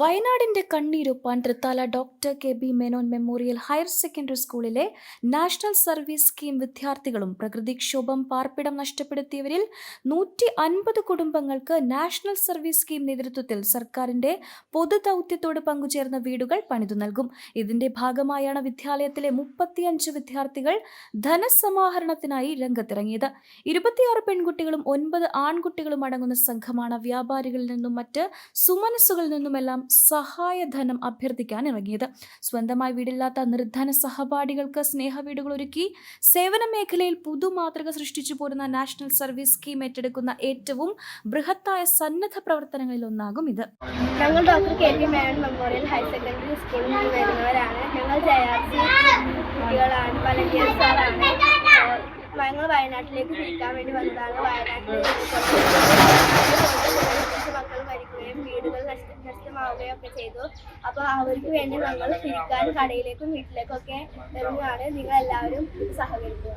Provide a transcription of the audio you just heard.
വയനാടിന്റെ കണ്ണീരൊപ്പാൻ Thrithala doctor K B Menon memorial higher secondary സ്കൂളിലെ national service scheme വിദ്യാർത്ഥികളും പ്രകൃതിക്ഷോഭം പാർപ്പിടം നഷ്ടപ്പെടുത്തിയവരിൽ നൂറ്റി അൻപത് കുടുംബങ്ങൾക്ക് നാഷണൽ സർവീസ് സ്കീം നേതൃത്വത്തിൽ സർക്കാരിന്റെ പൊതു ദൗത്യത്തോട് പങ്കുചേർന്ന വീടുകൾ പണിതു നൽകും. ഇതിന്റെ ഭാഗമായാണ് വിദ്യാലയത്തിലെ മുപ്പത്തിയഞ്ച് വിദ്യാർത്ഥികൾ ധനസമാഹരണത്തിനായി രംഗത്തിറങ്ങിയത്. ഇരുപത്തിയാറ് പെൺകുട്ടികളും ഒൻപത് ആൺകുട്ടികളും അടങ്ങുന്ന സംഘമാണ് വ്യാപാരികളിൽ നിന്നും മറ്റ് സുമനസ്സുകളിൽ നിന്നുമെല്ലാം സഹായധനം അഭ്യർത്ഥിക്കാൻ ഇറങ്ങിയത്. സ്വന്തമായി വീടില്ലാത്ത നിർധന സഹപാഠികൾക്ക് സ്നേഹ വീടുകൾ ഒരുക്കി സേവന മേഖലയിൽ പുതുമാതൃക സൃഷ്ടിച്ചു പോരുന്ന നാഷണൽ സർവീസ് സ്കീം ഏറ്റെടുക്കുന്ന ഏറ്റവും ബൃഹത്തായ സന്നദ്ധ പ്രവർത്തനങ്ങളിൽ ഒന്നാകും ഇത്. ഞങ്ങൾ doctor K P memorial higher secondary സ്കൂളിൽ നിന്ന് വരുന്നവരാണ്. ഞങ്ങൾ കുട്ടികളാണ് ഞങ്ങൾ വയനാട്ടിലേക്ക് തിരിക്കാൻ വേണ്ടി വന്നതാണ്. വയനാട്ടിൽ മക്കൾ മരിക്കുകയും വീടുകൾ നഷ്ടമാവുകയും ചെയ്തു. അപ്പോൾ അവർക്ക് വേണ്ടി നമ്മൾ തിരിക്കാൻ കടയിലേക്കും വീട്ടിലേക്കും ഒക്കെ വരുന്നതാണ് നിങ്ങൾ എല്ലാവരും സഹകരിക്കുക.